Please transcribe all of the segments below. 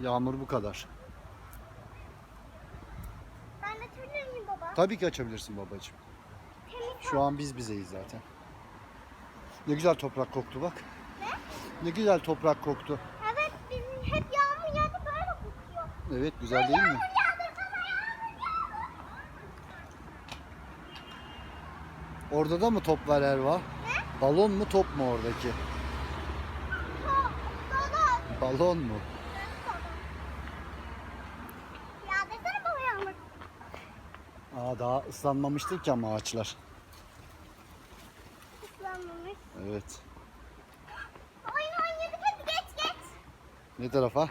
Yağmur bu kadar. Ben açabilir miyim baba? Tabii ki açabilirsin babacığım. Şu an biz bizeyiz zaten. Ne güzel toprak koktu bak. Ne güzel toprak koktu. Evet bizim hep yağmur yağdı böyle kokuyor. Evet güzel değil mi? Orada da mı top var Erva? Ne? Balon mu top mu oradaki? Balon mu? Yağdırsana baba yağmur. Aa daha ıslanmamıştır ki ama ağaçlar. Islanmamış. Evet. Oyun oynadık hadi geç geç. Ne tarafa?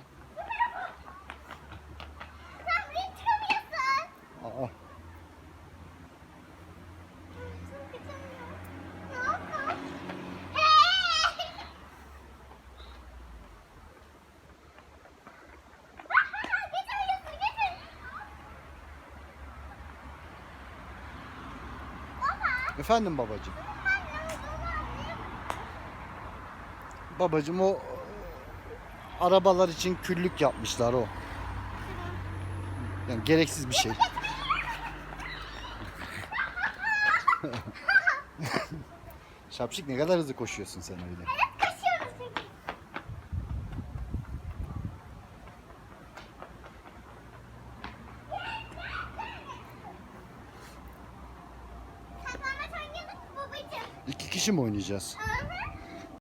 Efendim babacığım. Babacığım o arabalar için küllük yapmışlar o. Yani gereksiz bir şey. Şapşik ne kadar hızlı koşuyorsun sen öyle. Kaçıyoruz çünkü. Saklambaç oynadık mı babacığım? İki kişi mi oynayacağız?